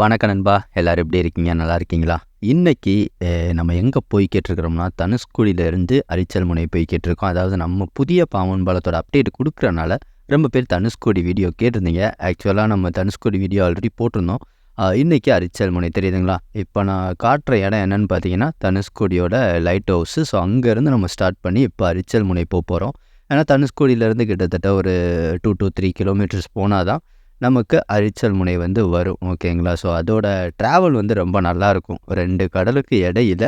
வணக்கம் நண்பா. எல்லோரும் எப்படி இருக்கீங்க? நல்லா இருக்கீங்களா? இன்றைக்கி நம்ம எங்கே போய் கேட்டிருக்கிறோம்னா தனுஷ்கோடியிலேருந்து அரிச்சல் முனை போய் கேட்டிருக்கோம். அதாவது நம்ம புதிய பாவன் பாலத்தோட அப்டேட் கொடுக்குறனால ரொம்ப பேர் தனுஷ்கோடி வீடியோ கேட்டிருந்தீங்க. ஆக்சுவலாக நம்ம தனுஷ்கோடி வீடியோ ஆல்ரெடி போட்டிருந்தோம். இன்றைக்கி அரிச்சல் முனை தெரியுதுங்களா? இப்போ நான் காட்டுற இடம் என்னென்னு பார்த்தீங்கன்னா தனுஷ்கோடியோட லைட் ஹவுஸு ஸோ அங்கேருந்து நம்ம ஸ்டார்ட் பண்ணி இப்போ அரிச்சல் முனை போக போகிறோம் ஏன்னா தனுஷ்கோடியிலேருந்து கிட்டத்தட்ட ஒரு டூ டூ த்ரீ கிலோமீட்டர்ஸ் போனால் தான் நமக்கு அரிச்சல் முனை வந்து வரும் ஓகேங்களா ஸோ அதோட ட்ராவல் வந்து ரொம்ப நல்லாயிருக்கும் ரெண்டு கடலுக்கு இடையில்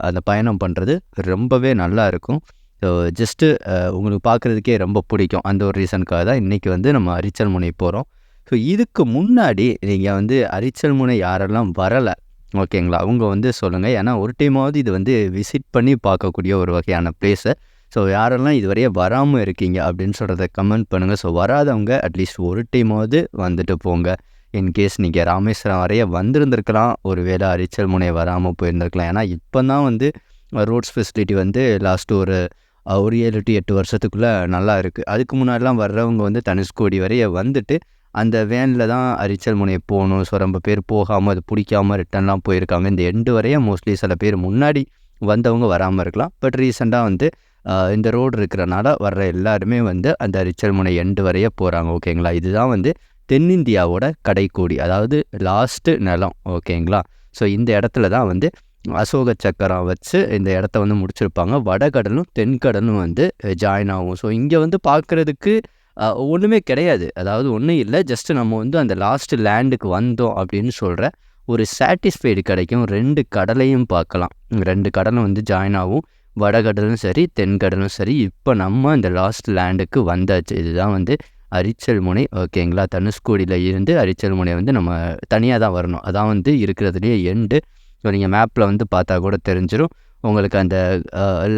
அந்த பயணம் பண்ணுறது ரொம்பவே நல்லா இருக்கும் ஸோ ஜஸ்ட்டு உங்களுக்கு பார்க்குறதுக்கே ரொம்ப பிடிக்கும். அந்த ஒரு ரீசனுக்காக தான் இன்றைக்கி வந்து நம்ம அரிச்சல் முனை போகிறோம் ஸோ இதுக்கு முன்னாடி நீங்கள் வந்து அரிச்சல் முனை யாரெல்லாம் வரலை ஓகேங்களா அவங்க வந்து சொல்லுங்கள் ஏன்னா ஒரு டைமாவது இது வந்து விசிட் பண்ணி பார்க்கக்கூடிய ஒரு வகையான பிளேஸை ஸோ யாரெல்லாம் இதுவரையே வராமல் இருக்கீங்க அப்படின்னு சொல்கிறத கமெண்ட் பண்ணுங்கள் ஸோ வராதவங்க அட்லீஸ்ட் ஒரு டைமாவது வந்துட்டு போங்க. இன்கேஸ் நீங்கள் ராமேஸ்வரம் வரைய வந்திருந்திருக்கலாம். ஒரு வேளை அரிச்சல் முனை வராமல் போயிருந்திருக்கலாம். ஏன்னா இப்போ தான் வந்து ரோட்ஸ் ஃபெசிலிட்டி வந்து லாஸ்ட்டு ஒரு ஒரு ஏழு டு எட்டு வருஷத்துக்குள்ளே நல்லா இருக்குது அதுக்கு முன்னாடிலாம் வர்றவங்க வந்து தனுஷ்கோடி வரைய வந்துட்டு அந்த வேனில் தான் அரிச்சல் முனை போகணும். ஸோ ரொம்ப பேர் போகாமல் அது பிடிக்காம ரிட்டன்லாம் போயிருக்காங்க. இந்த எண்டு வரைய மோஸ்ட்லி சில பேர் முன்னாடி வந்தவங்க வராமல் இருக்கலாம். பட் ரீசெண்டாக வந்து இந்த ரோடு இருக்கிறனால வர்ற எல்லாருமே வந்து அந்த அரிச்சல் முனை எண்டு வரைய போகிறாங்க ஓகேங்களா? இதுதான் வந்து தென்னிந்தியாவோட கடைக்கோடி அதாவது லாஸ்ட்டு நிலம் ஓகேங்களா? ஸோ இந்த இடத்துல தான் வந்து அசோக சக்கரம் வச்சு இந்த இடத்த வந்து முடிச்சிருப்பாங்க. வடகடலும் தென்கடலும் வந்து ஜாயின் ஆகும். ஸோ இங்கே வந்து பார்க்குறதுக்கு ஒன்றுமே கிடையாது. அதாவது ஒன்றும் இல்லை ஜஸ்ட்டு நம்ம வந்து அந்த லாஸ்ட் லேண்டுக்கு வந்தோம் அப்படின்னு சொல்கிற ஒரு சாட்டிஸ்ஃபைடு கிடைக்கும். ரெண்டு கடலையும் பார்க்கலாம். ரெண்டு கடலும் வந்து ஜாயின் ஆகும். வடகடலும் சரி தென்கடலும் சரி இப்போ நம்ம இந்த லாஸ்ட் லேண்டுக்கு வந்தாச்சு. இதுதான் வந்து அரிச்சல் முனை. ஓகேங்களா தனுஷ்கோடியில் இருந்து அரிச்சல் முனை வந்து நம்ம தனியாக தான் வரணும். அதான் வந்து இருக்கிறதுலேயே எண்டு ஸோ நீங்கள் மேப்பில் வந்து பார்த்தா கூட தெரிஞ்சிடும் உங்களுக்கு அந்த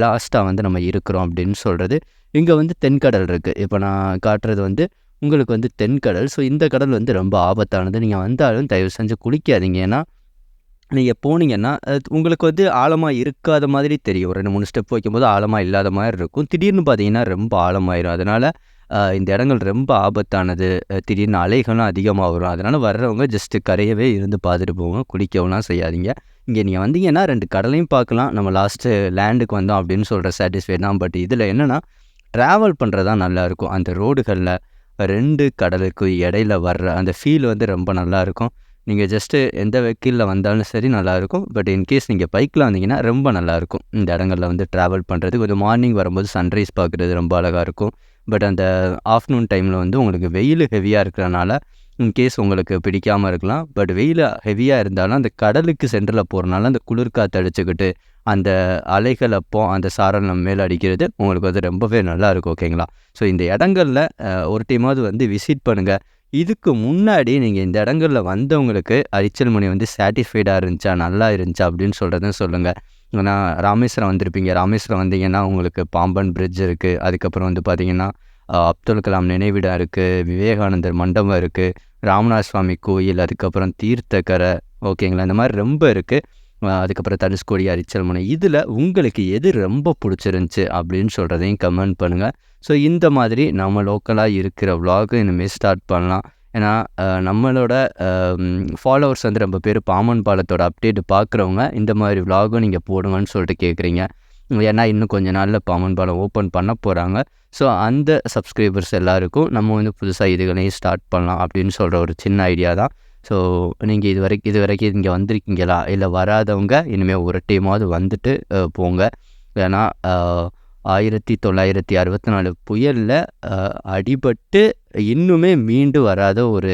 லாஸ்ட்டாக வந்து நம்ம இருக்கிறோம் அப்படின்னு சொல்கிறது இங்கே வந்து தென்கடல் இருக்குது இப்போ நான் காட்டுறது வந்து உங்களுக்கு வந்து தென்கடல். ஸோ இந்த கடல் வந்து ரொம்ப ஆபத்தானது. நீங்கள் வந்தாலும் தயவு செஞ்சு குளிக்காதீங்க. ஏன்னா நீங்கள் போனீங்கன்னா அது உங்களுக்கு வந்து ஆழமாக இருக்காத மாதிரி தெரியும். ஒரு ரெண்டு மூணு ஸ்டெப் வைக்கும்போது ஆழமாக இல்லாத மாதிரி இருக்கும். திடீர்னு பார்த்தீங்கன்னா ரொம்ப ஆழமாயிரும். அதனால் இந்த இடங்கள் ரொம்ப ஆபத்தானது. திடீர்னு அலைகளும் அதிகமாக வரும் அதனால் வர்றவங்க ஜஸ்ட்டு கரையவே இருந்து பார்த்துட்டு போவோம் குளிக்கவும்லாம் செய்யாதீங்க. இங்கே நீங்கள் வந்தீங்கன்னா ரெண்டு கடலையும் பார்க்கலாம் நம்ம லாஸ்ட்டு லேண்டுக்கு வந்தோம் அப்படின்னு சொல்கிற சாட்டிஸ்ஃபை தான். பட் இதில் என்னென்னா ட்ராவல் பண்ணுறது தான் நல்லாயிருக்கும் அந்த ரோடுகளில் ரெண்டு கடலுக்கு இடையில வர்ற அந்த ஃபீல் வந்து ரொம்ப நல்லாயிருக்கும் நீங்கள் ஜஸ்ட்டு எந்த வெஹிக்கிளில் வந்தாலும் சரி நல்லாயிருக்கும். பட் இன்கேஸ் நீங்கள் பைக்கில் வந்தீங்கன்னா ரொம்ப நல்லாயிருக்கும். இந்த இடங்களில் வந்து ட்ராவல் பண்ணுறது கொஞ்சம் மார்னிங் வரும்போது சன்ரைஸ் பார்க்குறது ரொம்ப அழகாக இருக்கும். பட் அந்த ஆஃப்டர்நூன் டைமில் வந்து உங்களுக்கு வெயில் ஹெவியாக இருக்கிறனால இன்கேஸ் உங்களுக்கு பிடிக்காமல் இருக்கலாம். பட் வெயில் ஹெவியாக இருந்தாலும் அந்த கடலுக்கு சென்டரில் போகிறனால அந்த குளிர்காற்று அடிச்சுக்கிட்டு அந்த அலைகள் அப்போ அந்த சாரல் நம்ம மேலே அடிக்கிறது உங்களுக்கு வந்து ரொம்பவே நல்லாயிருக்கும் ஓகேங்களா ஸோ இந்த இடங்களில் ஒரு டைமாவது வந்து விசிட் பண்ணுங்கள் இதுக்கு முன்னாடி நீங்கள் இந்த இடங்களில் வந்தவங்களுக்கு அரிச்சல் முனை வந்து சாட்டிஸ்ஃபைடாக இருந்துச்சா நல்லா இருந்துச்சா அப்படின்னு சொல்கிறத சொல்லுங்கள் ஏன்னா ராமேஸ்வரம் வந்திருப்பீங்க. ராமேஸ்வரம் வந்தீங்கன்னா உங்களுக்கு பாம்பன் பிரிட்ஜ் இருக்குது அதுக்கப்புறம் வந்து பார்த்தீங்கன்னா அப்துல் கலாம் நினைவிடம் இருக்குது விவேகானந்தர் மண்டபம் இருக்குது ராமநாத சுவாமி கோயில் அதுக்கப்புறம் தீர்த்தக்கரை ஓகேங்களா? இந்த மாதிரி ரொம்ப இருக்குது அதுக்கப்புறம் தனுஷ்கோடி அரிச்சல் முனை. இதில் உங்களுக்கு எது ரொம்ப பிடிச்சிருந்துச்சி அப்படின்னு சொல்கிறதையும் கமெண்ட் பண்ணுங்கள் ஸோ இந்த மாதிரி நம்ம லோக்கலாக இருக்கிற vlog இனிமேல் ஸ்டார்ட் பண்ணலாம். ஏன்னா நம்மளோட ஃபாலோவர்ஸ் வந்து ரொம்ப பேர் பாமன் பாலத்தோட அப்டேட் பார்க்குறவங்க இந்த மாதிரி விலாகும் நீங்கள் போடுங்கன்னு சொல்லிட்டு கேட்குறீங்க ஏன்னா இன்னும் கொஞ்ச நாளில் பாமன் பாலம் ஓப்பன் பண்ண போகிறாங்க ஸோ அந்த சப்ஸ்கிரைபர்ஸ் எல்லாருக்கும் நம்ம வந்து புதுசாக இதுகளையும் ஸ்டார்ட் பண்ணலாம் அப்படின்னு சொல்கிற ஒரு சின்ன ஐடியா தான். ஸோ நீங்கள் இது வரைக்கும் இது வரைக்கும் இங்கே வந்திருக்கீங்களா? இல்லை வராதவங்க இனிமேல் ஒரு டைமாவது வந்துட்டு போங்க. ஏன்னா ஆயிரத்தி தொள்ளாயிரத்தி அறுபத்தி நாலு புயலில் அடிபட்டு இன்னுமே மீண்டு வராத ஒரு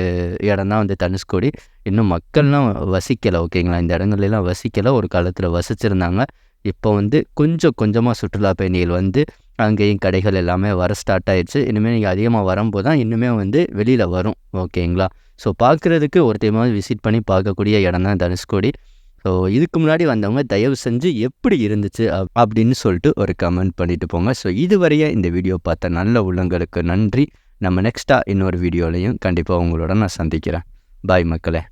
இடம் தான் வந்து தனுஷ்கோடி. இன்னும் மக்கள்லாம் வசிக்கலை ஓகேங்களா? இந்த இடங்கள்லாம் வசிக்கலை ஒரு காலத்தில் வசிச்சிருந்தாங்க. இப்போ வந்து கொஞ்சம் கொஞ்சமாக சுற்றுலா பயணிகள் வந்து அங்கேயும் கடைகள் எல்லாமே வர ஸ்டார்ட் ஆயிடுச்சு. இனிமேல் நீங்கள் அதிகமாக வரும்போது தான் இன்னுமே வந்து வெளியில் வரும் ஓகேங்களா? ஸோ பார்க்குறதுக்கு ஒரு டைமாவது விசிட் பண்ணி பார்க்கக்கூடிய இடம் தான் தனுஷ்கோடி ஸோ இதுக்கு முன்னாடி வந்தவங்க தயவு செஞ்சு எப்படி இருந்துச்சு அப்- அப்படின்னு சொல்லிட்டு ஒரு கமெண்ட் பண்ணிட்டு போங்க. ஸோ இதுவரையே இந்த வீடியோ பார்த்த நல்ல உள்ளங்களுக்கு நன்றி. நம்ம நெக்ஸ்ட்டாக இன்னொரு வீடியோலையும் கண்டிப்பாக உங்களோட நான் சந்திக்கிறேன். பாய் மக்களே.